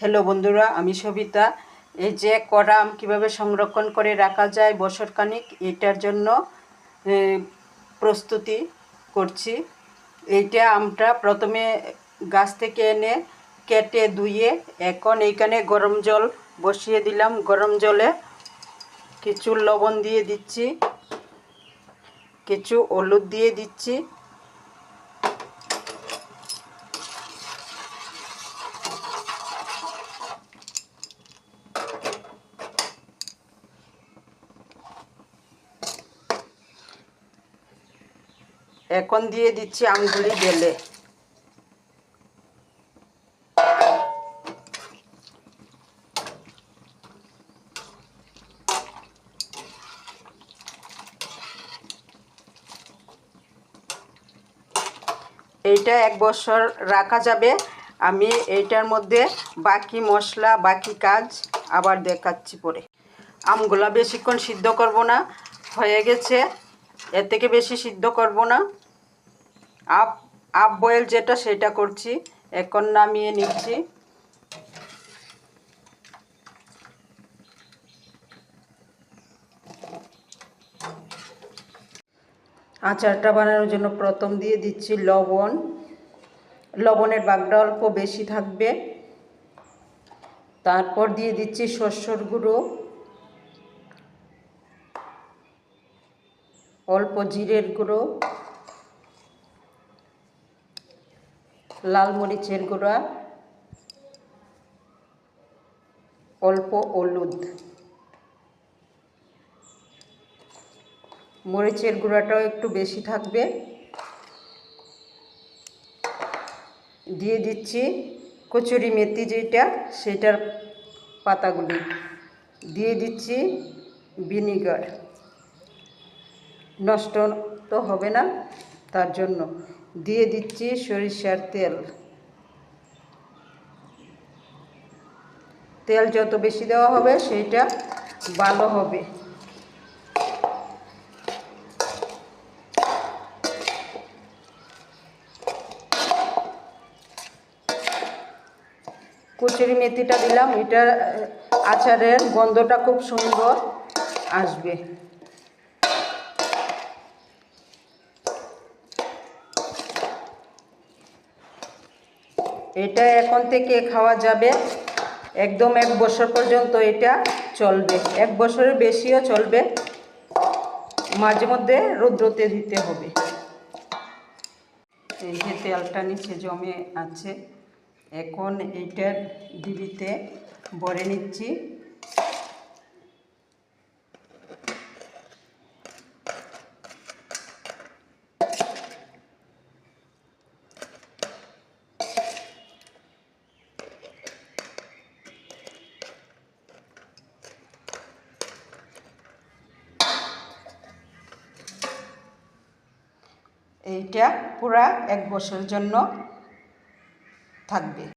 Hello বন্ধুরা, আমি সবিতা। এই যে কড়া আম কীভাবে সংরক্ষণ করে রাখা যায় বছরখানিক, এটার জন্য প্রস্তুতি করছি। এইটা আমটা প্রথমে গাছ থেকে এনে কেটে ধুয়ে এখন এইখানে গরম জল বসিয়ে দিলাম। গরম জলে কিছু লবণ দিয়ে দিচ্ছি, কিছু হলুদ দিয়ে দিচ্ছি। এখন দিয়ে দিচ্ছি আমগুলি ঢেলে এইটা এক বছর রাখা যাবে। আমি এইটার মধ্যে বাকি মশলা, বাকি কাজ আবার দেখাচ্ছি পরে। আমগুলা বেশিক্ষণ সিদ্ধ করব না। হয়ে গেছে। এর থেকে বেশি সিদ্ধ করব না। আপ আপ বয়েল যেটা, সেটা করছি। এখন নামিয়ে নিচ্ছি। আচারটা বানানোর জন্য প্রথম দিয়ে দিচ্ছি লবণ। লবণের বাগটা অল্প বেশি থাকবে। তারপর দিয়ে দিচ্ছি শস্যর গুঁড়ো। অল্প জিরের গুঁড়ো। লাল মরিচের গুঁড়া, অল্প হলুদ। মরিচের গুঁড়াটাও একটু বেশি থাকবে। দিয়ে দিচ্ছি কচুরি মেথি যেটা, সেটার পাতাগুলি। দিয়ে দিচ্ছি ভিনিগার। নষ্ট তো হবে না, তার জন্য। দিয়ে দিচ্ছি সরিষার তেল। তেল যত বেশি দেওয়া হবে, সেইটা ভালো হবে। কচুরি মেথিটা দিলাম এটা আচারের গন্ধটা খুব সুন্দর আসবে। এটা এখন থেকে খাওয়া যাবে। একদম এক বছর পর্যন্ত এটা চলবে। এক বছরের বেশিও চলবে। মাঝে মধ্যে রৌদ্রতে দিতে হবে। এই যে তেলটা নিচে জমে আছে। এখন এইটার ডিবিতে ভরে নিচ্ছি। এইটা পুরা এক বছরের জন্য থাকবে।